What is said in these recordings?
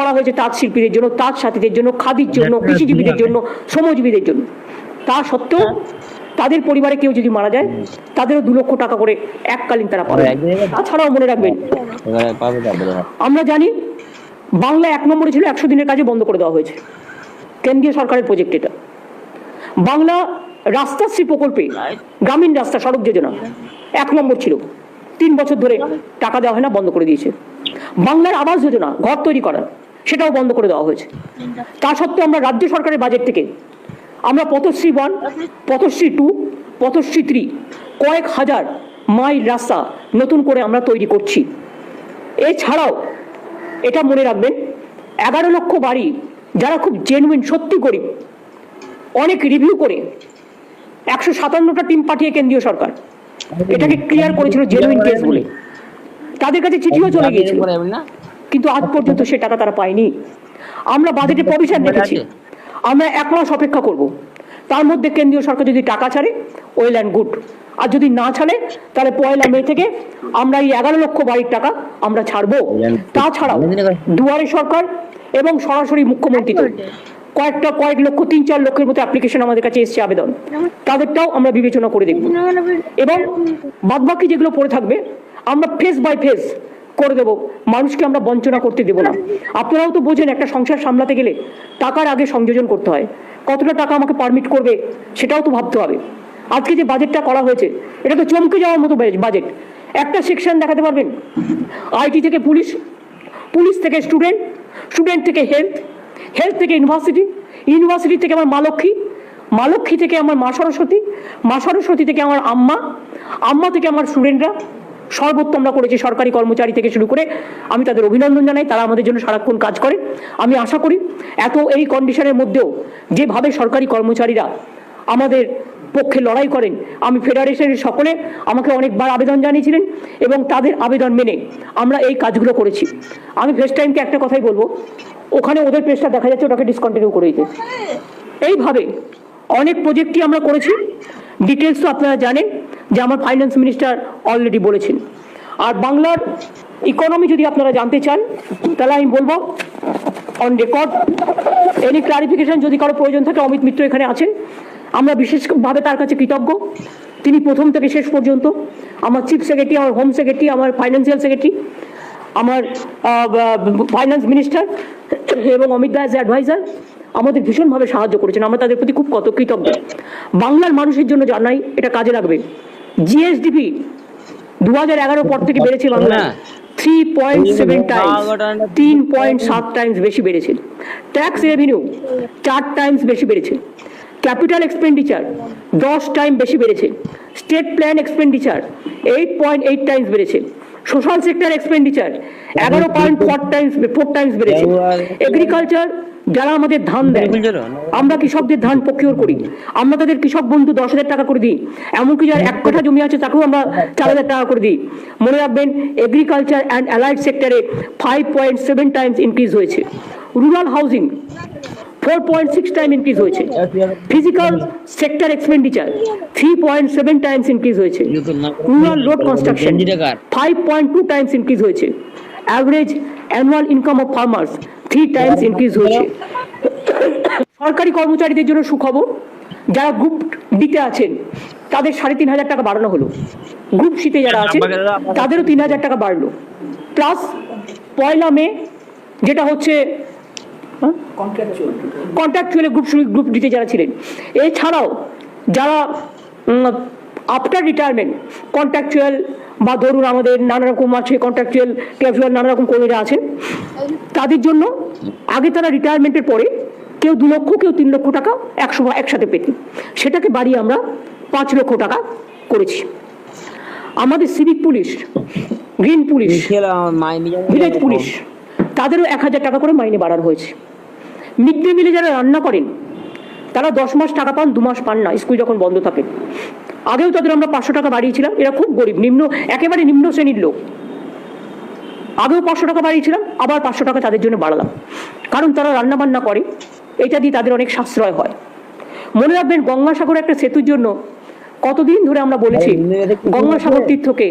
করা হয়েছে তাঁত শিল্পীদের জন্য তাঁত সাথীদের জন্য খাদির জন্য কৃষিজীবীদের জন্য শ্রমজীবীদের জন্য। তা সত্ত্বেও তাদের পরিবারে কেউ যদি মারা যায় তাদেরও দু লক্ষ টাকা করে এককালীন তারা পাবে। তাছাড়াও মনে রাখবেন হয়। আমরা জানি বাংলা এক নম্বরে ছিল একশো দিনের কাজে বন্ধ করে দেওয়া হয়েছে। কেন্দ্রীয় সরকারের প্রজেক্ট এটা। বাংলা রাস্তাশ্রী প্রকল্পে গ্রামীণ রাস্তা সড়ক যোজনা এক নম্বর ছিল। তিন বছর ধরে টাকা দেওয়া হয় না বন্ধ করে দিয়েছে। বাংলার আবাস যোজনা ঘর তৈরি করা সেটাও বন্ধ করে দেওয়া হয়েছে। তা সত্ত্বেও আমরা রাজ্য সরকারের বাজেট থেকে আমরা Pathashree one Pathashree two Pathashree three কয়েক হাজার মাইল রাস্তা নতুন করে আমরা তৈরি করছি। এছাড়াও এটা মনে রাখবেন, এগারো লক্ষ বাড়ি যারা খুব জেনুইন সত্যি গরিব, অনেক রিভিউ করে একশো সাতান্নটা টিম পাঠিয়ে কেন্দ্রীয় সরকার। এটাকে ক্লিয়ার করেছিল জেনুইন কেস বলে। তাদের কাছে চিঠিও চলে গিয়েছিল। কিন্তু আজ পর্যন্ত সে টাকা তারা পায়নি। আমরা বাজেটে প্রভিশন রেখেছি আমরা এক মাস অপেক্ষা করব। তার মধ্যে কেন্দ্রীয় সরকার যদি টাকা ছাড়ে ওয়েল অ্যান্ড গুড আর যদি না ছাড়ে তাহলে পয়লা মে থেকে আমরা এই এগারো লক্ষ বাড়ির টাকা আমরা ছাড়বো। তাছাড়াও দুয়ারে সরকার এবং সরাসরি মুখ্যমন্ত্রী তো। কয়েকটা কয়েক লক্ষ তিন চার লক্ষের মতো অ্যাপ্লিকেশন আমাদের কাছে এসছে আবেদন। তাদেরটাও আমরা বিবেচনা করে দেখব। এবং বাদবাকি যেগুলো পড়ে থাকবে আমরা ফেস বাই ফেস করে দেবো। মানুষকে আমরা বঞ্চনা করতে দেবো না। আপনারাও তো বোঝেন, একটা সংসার সামলাতে গেলে টাকার আগে সংযোজন করতে হয়। কতটা টাকা আমাকে পারমিট করবে সেটাও তো ভাবতে হবে। আজকে যে বাজেটটা করা হয়েছে, এটা তো চমকে যাওয়ার মতো বাজেট একটা সেকশন দেখাতে পারবেন? আইটি থেকে পুলিশ পুলিশ থেকে স্টুডেন্ট স্টুডেন্ট থেকে হেলথ হেলথ থেকে ইউনিভার্সিটি ইউনিভার্সিটি থেকে আমার মা লক্ষ্মী মা লক্ষ্মী থেকে আমার মা সরস্বতী মা সরস্বতী থেকে আমার আম্মা আম্মা থেকে আমার স্টুডেন্টরা সর্বোত্তম আমরা করেছি সরকারি কর্মচারী থেকে শুরু করে আমি তাদের অভিনন্দন জানাই, তারা আমাদের জন্য সারাক্ষণ কাজ করে। আমি আশা করি এত এই কন্ডিশনের মধ্যেও যেভাবে সরকারি কর্মচারীরা আমাদের পক্ষে লড়াই করেন, আমি ফেডারেশনের সকলে আমাকে অনেকবার আবেদন জানিয়েছিলেন এবং তাদের আবেদন মেনে আমরা এই কাজগুলো করেছি। আমি ফেস টাইমকে একটা কথাই বলব, ওখানে ওদের পেজটা দেখা যাচ্ছে ওটাকে ডিসকন্টিনিউ করে দিতে। এইভাবে অনেক প্রজেক্টই আমরা করেছি। ডিটেলস তো আপনারা জানেন যে আমার ফাইন্যান্স মিনিস্টার অলরেডি বলেছেন। আর বাংলার ইকোনমি যদি আপনারা জানতে চান, তাহলে আমি বলব অন রেকর্ড এনি ক্লারিফিকেশন যদি কারও প্রয়োজন থাকে, অমিত মিত্র এখানে আছেন। আমরা বিশেষভাবে তার কাছে কৃতজ্ঞ। তিনি প্রথম থেকে শেষ পর্যন্ত। আমার চিফ সেক্রেটারি আমার হোম সেক্রেটারি আমার ফাইন্যান্সিয়াল সেক্রেটারি আমার ফাইন্যান্স মিনিস্টার এবং অমিত দাস অ্যাডভাইজার আমাদের ভীষণভাবে সাহায্য করেছেন। আমরা তাদের প্রতি খুব কত কৃতজ্ঞ। বাংলার মানুষের জন্য জানাই, এটা কাজে লাগবে। জিএসডিপি দু হাজার এগারো পর থেকে বেড়েছে Bangla three point seven times তিন পয়েন্ট সাত টাইমস বেশি বেড়েছে ট্যাক্স রেভিনিউ চার টাইমস বেশি বেড়েছে। ক্যাপিটাল এক্সপেন্ডিচার দশ টাইম বেশি বেড়েছে। State plan expenditure eight point eight times বেড়েছে। সোশ্যাল সেক্টর এক্সপেন্ডিচার এগারো point four times four times বেড়েছে। এগ্রিকালচার যারা আমাদের ধান দেয় আমরা কৃষকদের ধান প্রকিওর করি। আমরা তাদের কৃষক বন্ধু দশ হাজার টাকা করে দিই। এমনকি যার এক কাঠা জমি আছে তাকেও আমরা চার হাজার টাকা করে দিই। মনে রাখবেন এগ্রিকালচার অ্যান্ড অ্যালাইড সেক্টরে five point seven times increase হয়েছে। Rural housing four point six time increase হয়েছে। Physical sector expenditure three point seven times increase হয়েছে। Rural road construction five point two times increase হয়েছে। Average annual income of farmers three times increase হয়েছে। সরকারি কর্মচারীদের জন্য সুখবর যারা group ডিতে আছেন তাদের সাড়ে তিন হাজার টাকা বাড়ানো হলো। গ্রুপ সিতে যারা আছেন তাদেরও তিন হাজার টাকা বাড়লো। প্লাস পয়লা মে যেটা হচ্ছে কন্ট্রাকচুয়ালি গ্রুপ গ্রুপ ডিতে যারা ছিলেন। এছাড়াও যারা আফটার রিটায়ারমেন্ট কন্ট্রাকচুয়াল বা ধরুন আমাদের নানা রকম আছে কন্ট্রাকচুয়াল ক্যাজুয়াল নানা রকম কর্মীরা আছেন তাদের জন্য আগে তারা রিটায়ারমেন্টের পরে কেউ দু লক্ষ কেউ তিন লক্ষ টাকা একশো একসাথে পেতেন। সেটাকে বাড়িয়ে আমরা পাঁচ লক্ষ টাকা করেছি। আমাদের civic police green police village police তাদেরও এক হাজার টাকা করে মাইনে বাড়ানো হয়েছে। মিড ডে মিলে যারা রান্না করেন তারা দশ মাস টাকা পান দু মাস পান না স্কুল যখন বন্ধ থাকে। আগেও তাদের আমরা পাঁচশো টাকা বাড়িয়েছিলাম এরা খুব গরিব নিম্ন একেবারে নিম্ন শ্রেণির লোক। আগেও পাঁচশো টাকা বাড়িয়েছিলাম আবার পাঁচশো টাকা তাদের জন্য বাড়ালাম। কারণ তারা রান্না বান্না করে এটা দিয়ে তাদের অনেক সাশ্রয় হয়। মনে রাখবেন গঙ্গাসাগর একটা সেতুর জন্য কতদিন ধরে আমরা বলেছি গঙ্গাসাগর তীর্থকে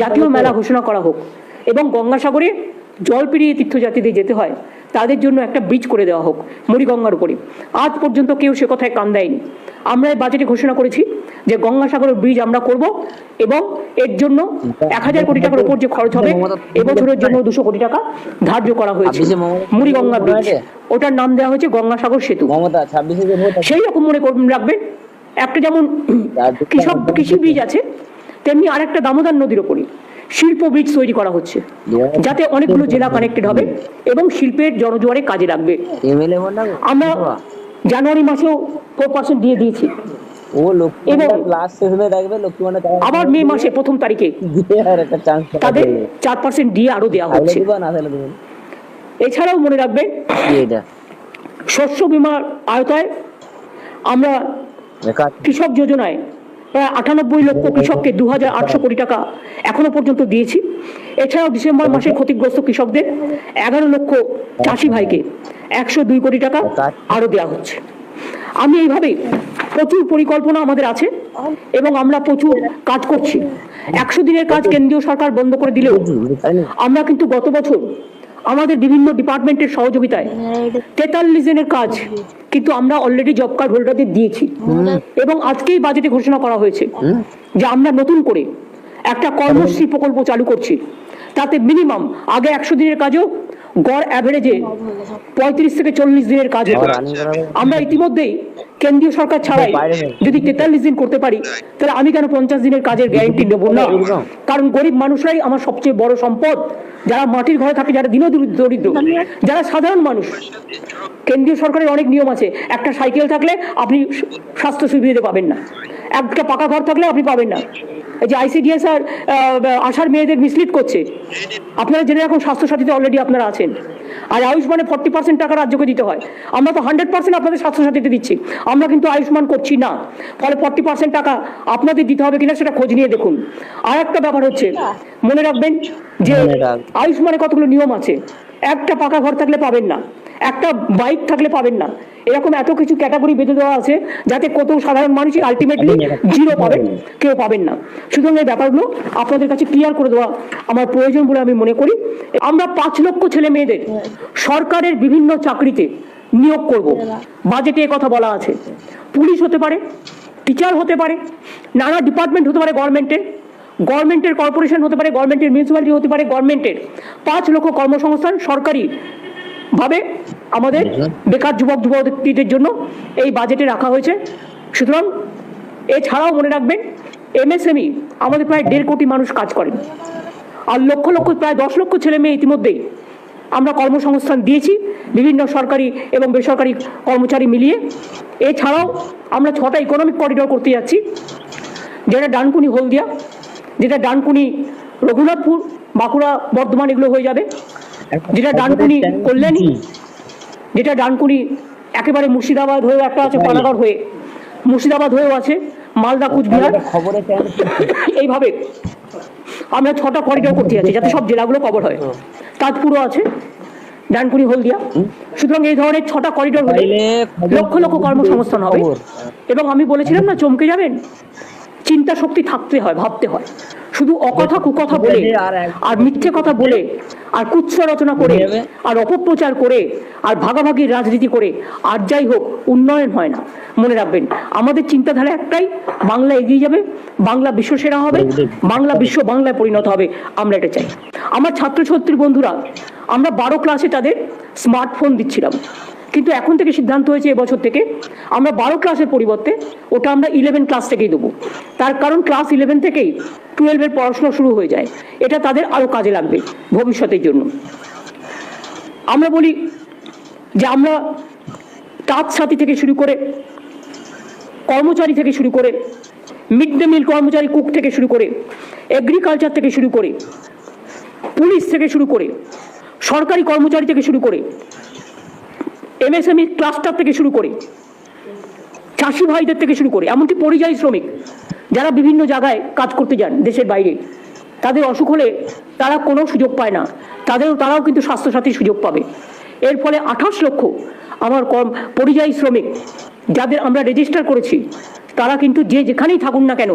জাতীয় মেলা ঘোষণা করা হোক। এবং গঙ্গাসাগরে জল পেরিয়ে তীর্থযাত্রীদের যেতে হয় তাদের জন্য একটা ব্রিজ করে দেওয়া হোক মুড়িগঙ্গার উপরে। আজ পর্যন্ত কেউ সে কথায় কান দেয়নি। আমরা এই বাজেটে ঘোষণা করেছি যে গঙ্গাসাগরের ব্রিজ আমরা করব এবং এর জন্য এক হাজার কোটি টাকার উপর যে খরচ হবে এবছরের জন্য দুশো কোটি টাকা ধার্য করা হয়েছে। মুড়িগঙ্গা ব্রিজ ওটার নাম দেওয়া হয়েছে গঙ্গাসাগর সেতু। সেই রকম মনে রাখবেন একটা যেমন কৃষক কৃষি বীজ আছে তেমনি আরেকটা দামোদর নদীর ওপরই শিল্প ব্রিজ তৈরি করা হচ্ছে যাতে অনেকগুলো জেলা কানেক্টেড হবে এবং শিল্পের জনজোয়ারে কাজে লাগবে? আমরা জানুয়ারি মাসেও ফোর পার্সেন্ট দিয়ে দিয়েছি। আবার মে মাসে প্রথম তারিখে তাদের চার পার্সেন্ট দিয়ে আরও দেওয়া হচ্ছে। এছাড়াও মনে রাখবেন শস্য বিমার আয়তায় আমরা কৃষক যোজনায় প্রায় আটানব্বই লক্ষ কৃষককে দু হাজার আটশো কোটি টাকা এখনও পর্যন্ত দিয়েছি। এছাড়াও ডিসেম্বর মাসে ক্ষতিগ্রস্ত কৃষকদের এগারো লক্ষ চাষি ভাইকে একশো দুই কোটি টাকা আরও দেওয়া হচ্ছে। আমি এইভাবে প্রচুর পরিকল্পনা আমাদের আছে এবং আমরা প্রচুর কাজ করছি। একশো দিনের কাজ কেন্দ্রীয় সরকার বন্ধ করে দিলেও আমরা কিন্তু গত বছর আমাদের বিভিন্ন ডিপার্টমেন্টের সহযোগিতায়। তেতাল্লিশ দিনের কাজ কিন্তু আমরা অলরেডি জব কার্ড হোল্ডারদের দিয়েছি। এবং আজকেই বাজেটে ঘোষণা করা হয়েছে যে আমরা নতুন করে একটা কর্মশ্রী প্রকল্প চালু করছি। তাতে মিনিমাম আগে একশো দিনের কাজও গড় অ্যাভারেজে পঁয়ত্রিশ থেকে চল্লিশ দিনের কাজ হতো। আমরা ইতিমধ্যেই কেন্দ্রীয় সরকার ছাড়াই যদি তেতাল্লিশ দিন করতে পারি তাহলে আমি কেন পঞ্চাশ দিনের কাজের গ্যারেন্টি নেব না। কারণ গরিব মানুষরাই আমার সবচেয়ে বড় সম্পদ। যারা মাটির ঘরে থাকে যারা দিন দরিদ্র যারা সাধারণ মানুষ। কেন্দ্রীয় সরকারের অনেক নিয়ম আছে। একটা সাইকেল থাকলে আপনি স্বাস্থ্য সুবিধা পাবেন না। একটা পাকা ঘর থাকলে আপনি পাবেন না। এই যে আইসিডিএস আর আশার মেয়েদের মিসলিড করছে। আপনারা জেনে রাখুন স্বাস্থ্যসাথীতে অলরেডি আপনারা আছেন। আর আয়ুষ্মানে ফর্টি পার্সেন্ট টাকা রাজ্যকে দিতে হয়। আমরা তো হান্ড্রেড পার্সেন্ট আপনাদের স্বাস্থ্যসাথীতে দিচ্ছি। আমরা কিন্তু আয়ুষ্মান করছি না। ফলে ফর্টি পার্সেন্ট টাকা আপনাদের দিতে হবে কিনা সেটা খোঁজ নিয়ে দেখুন। আর একটা ব্যাপার হচ্ছে মনে রাখবেন যে মনে আয়ুষ্মানে কতগুলো নিয়ম আছে। একটা পাকা ঘর থাকলে পাবেন না। একটা বাইক থাকলে পাবেন না। এরকম এত কিছু ক্যাটাগরি বেঁধে দেওয়া আছে যাতে কত সাধারণ মানুষই আলটিমেটলি জিরো পাবেন কেউ পাবেন না। সুতরাং এই ব্যাপারগুলো আপনাদের কাছে ক্লিয়ার করে দেওয়া আমার প্রয়োজন বলে আমি মনে করি। আমরা পাঁচ লক্ষ ছেলে মেয়েদের সরকারের বিভিন্ন চাকরিতে নিয়োগ করব। বাজেটে এ কথা বলা আছে। পুলিশ হতে পারে টিচার হতে পারে নানা ডিপার্টমেন্ট হতে পারে গভর্নমেন্টের গভর্নমেন্টের কর্পোরেশন হতে পারে গভর্নমেন্টের মিউনিসিপ্যালিটি হতে পারে গভর্নমেন্টের পাঁচ লক্ষ কর্মসংস্থান সরকারি ভাবে আমাদের বেকার যুবক যুবতীদের জন্য এই বাজেটে রাখা হয়েছে। সুতরাং এছাড়াও মনে রাখবেন এমএসএমই আমাদের প্রায় দেড় কোটি মানুষ কাজ করেন। আর লক্ষ লক্ষ প্রায় দশ লক্ষ ছেলে মেয়ে ইতিমধ্যেই আমরা কর্মসংস্থান দিয়েছি বিভিন্ন সরকারি এবং বেসরকারি কর্মচারী মিলিয়ে। এছাড়াও আমরা ছটা ইকোনমিক করিডোর করতে যাচ্ছি যেটা ডানকুনি হলদিয়া যেটা ডানকুনি রঘুনাথপুর বাঁকুড়া বর্ধমান এগুলো হয়ে যাবে। যেটা ডানকুনি কল্যাণী যেটা ডানকুনি একেবারে মুর্শিদাবাদ হয়েও একটা আছে পানাগড় হয়ে। মুর্শিদাবাদ হয়েও আছে মালদা কুচবিহার। এইভাবে আমরা ছটা করিডোর করতে যাচ্ছি যাতে সব জেলাগুলো কভার হয়। তাজপুরও আছে ডানকুনি হলদিয়া। সুতরাং এই ধরনের ছটা করিডোর হলে লক্ষ লক্ষ কর্মসংস্থান হবে। এবং আমি বলেছিলাম না চমকে যাবেন? চিন্তা শক্তি থাকতে হয় ভাবতে হয়। শুধু অকথা কুকথা বলে আর মিথ্যে কথা বলে আর কুৎসা রচনা করে আর অপপ্রচার করে আর ভাগাভাগির রাজনীতি করে আর যাই হোক উন্নয়ন হয় না। মনে রাখবেন আমাদের চিন্তাধারা একটাই বাংলা এগিয়ে যাবে বাংলা বিশ্বসেরা হবে বাংলা বিশ্ব বাংলায় পরিণত হবে আমরা এটা চাই। আমার ছাত্রছাত্রী বন্ধুরা আমরা বারো ক্লাসে তাদের স্মার্টফোন দিচ্ছিলাম। কিন্তু এখন থেকে সিদ্ধান্ত হয়েছে এবছর থেকে আমরা বারো ক্লাসের পরিবর্তে ওটা আমরা ইলেভেন ক্লাস থেকেই দেবো। তার কারণ ক্লাস ইলেভেন থেকেই টুয়েলভের পড়াশোনা শুরু হয়ে যায়। এটা তাদের আরও কাজে লাগবে ভবিষ্যতের জন্য। আমরা বলি যে আমরা তাঁত সাথী থেকে শুরু করে কর্মচারী থেকে শুরু করে মিড ডে মিল কর্মচারী কুক থেকে শুরু করে এগ্রিকালচার থেকে শুরু করে পুলিশ থেকে শুরু করে সরকারি কর্মচারী থেকে শুরু করে এমএসএমই ক্লাস্টার থেকে শুরু করে চাষি ভাইদের থেকে শুরু করে, এমনকি পরিযায়ী শ্রমিক। যারা বিভিন্ন জায়গায় কাজ করতে যান দেশের বাইরে, তাদের অসুখ হলে তারা কোনো সুযোগ পায় না। তাদেরও তারাও কিন্তু স্বাস্থ্যসাথীর সুযোগ পাবে। এর ফলে আঠাশ লক্ষ আমার কম পরিযায়ী শ্রমিক যাদের আমরা রেজিস্টার করেছি, তারা কিন্তু যে যেখানেই থাকুন না কেন,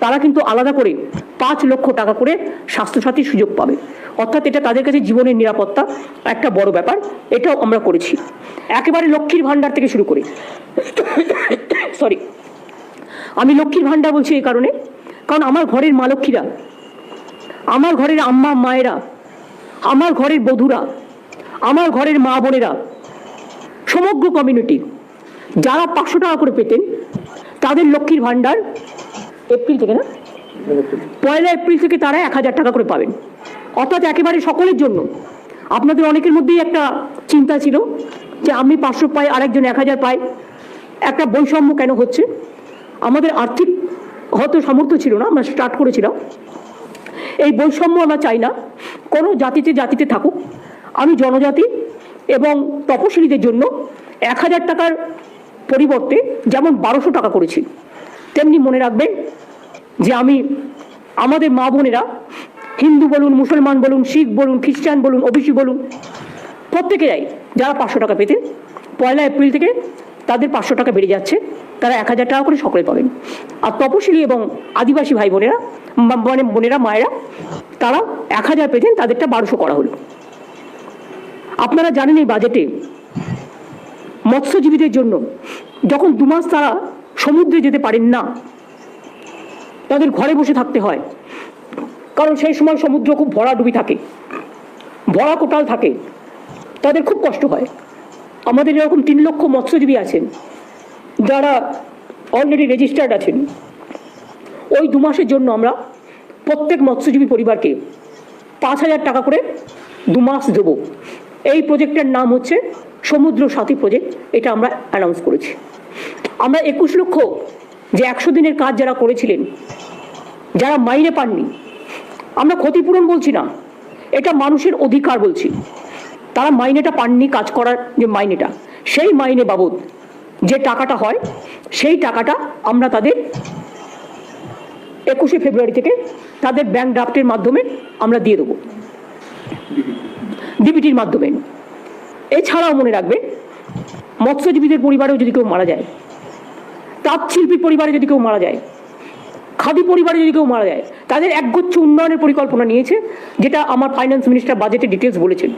তারা কিন্তু আলাদা করে পাঁচ লক্ষ টাকা করে স্বাস্থ্যসাথীর সুযোগ পাবে। অর্থাৎ এটা তাদের কাছে জীবনের নিরাপত্তা একটা বড় ব্যাপার, এটাও আমরা করেছি। একেবারে লক্ষ্মীর ভাণ্ডার থেকে শুরু করে। সরি আমি লক্ষ্মীর ভাণ্ডার বলছি এই কারণে। কারণ আমার ঘরের মা লক্ষ্মীরা, আমার ঘরের আম্মা মায়েরা, আমার ঘরের বধূরা, আমার ঘরের মা বোনেরা, সমগ্র কমিউনিটি যারা পাঁচশো টাকা করে পেতেন, তাদের লক্ষ্মীর ভাণ্ডার এপ্রিল থেকে না? পয়লা এপ্রিল থেকে তারা এক হাজার টাকা করে পাবেন। অর্থাৎ একেবারে সকলের জন্য। আপনাদের অনেকের মধ্যেই একটা চিন্তা ছিল যে আমি পাঁচশো পাই, আরেকজন এক হাজার পাই একটা বৈষম্য কেন হচ্ছে? আমাদের আর্থিক হয়তো সামর্থ্য ছিল না, আমরা স্টার্ট করেছিলাম। এই বৈষম্য আমরা চাই না, কোনো জাতিতে জাতিতে থাকুক। আমি জনজাতি এবং তপশিলীদের জন্য এক হাজার টাকার পরিবর্তে যেমন বারোশো টাকা করেছি, তেমনি মনে রাখবেন যে আমি আমাদের মা বোনেরা হিন্দু বলুন, মুসলমান বলুন, শিখ বলুন, খ্রিস্টান বলুন, ওবিসি বলুন, প্রত্যেকেরাই যারা পাঁচশো টাকা পেতেন, পয়লা এপ্রিল থেকে তাদের পাঁচশো টাকা বেড়ে যাচ্ছে। তারা এক হাজার টাকা করে সকলে পাবেন। আর তপশিলি এবং আদিবাসী ভাই বোনেরা মানে বোনেরা, মায়েরা, তারা এক হাজার পেতেন, তাদেরটা বারোশো করা হলো। আপনারা জানেন এই বাজেটে মৎস্যজীবীদের জন্য যখন দু মাস তারা সমুদ্রে যেতে পারেন না, তাদের ঘরে বসে থাকতে হয়। কারণ সেই সময় সমুদ্র খুব ভরাডুবি থাকে, ভরা কোটাল থাকে। তাদের খুব কষ্ট হয়। আমাদের এরকম তিন লক্ষ মৎস্যজীবী আছেন। যারা অলরেডি রেজিস্টার্ড আছেন, ওই দু মাসের জন্য আমরা প্রত্যেক মৎস্যজীবী পরিবারকে পাঁচ হাজার টাকা করে দু মাস দেব। এই প্রজেক্টের নাম হচ্ছে সমুদ্র সাথী প্রজেক্ট এটা আমরা অ্যানাউন্স করেছি। আমরা একুশ লক্ষ যে একশো দিনের কাজ যারা করেছিলেন, যারা মাইনে পাননি, আমরা ক্ষতিপূরণ বলছি না, এটা মানুষের অধিকার বলছি। তারা মাইনেটা পাননি কাজ করার যে মাইনেটা, সেই মাইনে বাবদ যে টাকাটা হয়, সেই টাকাটা আমরা তাদের একুশে ফেব্রুয়ারি থেকে তাদের ব্যাংক ড্রাফটের মাধ্যমে আমরা দিয়ে দেবো। ডিবিটির মাধ্যমে। এছাড়াও মনে রাখবে, মৎস্যজীবীদের পরিবারেও যদি কেউ মারা যায় তাঁত শিল্পী পরিবারে যদি কেউ মারা যায়, খাদি পরিবারে যদি কেউ মারা যায়, তাদের একগুচ্ছ উন্নয়নের পরিকল্পনা নিয়েছে, যেটা আমার ফাইন্যান্স মিনিস্টার বাজেটে ডিটেলস বলেছেন।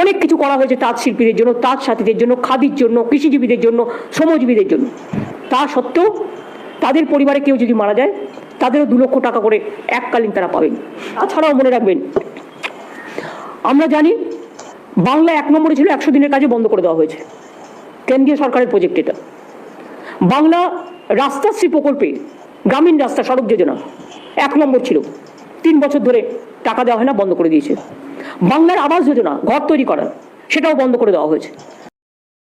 অনেক কিছু করা হয়েছে তাঁত শিল্পীদের জন্য, তাঁত সাথীদের জন্য, খাদির জন্য, কৃষিজীবীদের জন্য শ্রমজীবীদের জন্য। তা সত্ত্বেও তাদের পরিবারে কেউ যদি মারা যায়, তাদেরও দু লক্ষ টাকা করে এককালীন তারা পাবেন। তাছাড়াও মনে রাখবেন, আমরা জানি বাংলা এক নম্বরে ছিল একশো দিনের কাজে বন্ধ করে দেওয়া হয়েছে। কেন্দ্রীয় সরকারের প্রজেক্ট এটা। বাংলা রাস্তাশ্রী প্রকল্পে গ্রামীণ রাস্তা সড়ক যোজনা এক নম্বর ছিল। তিন বছর ধরে টাকা দেওয়া হয় না, বন্ধ করে দিয়েছে। বাংলার আবাস যোজনা ঘর তৈরি করার সেটাও বন্ধ করে দেওয়া হয়েছে।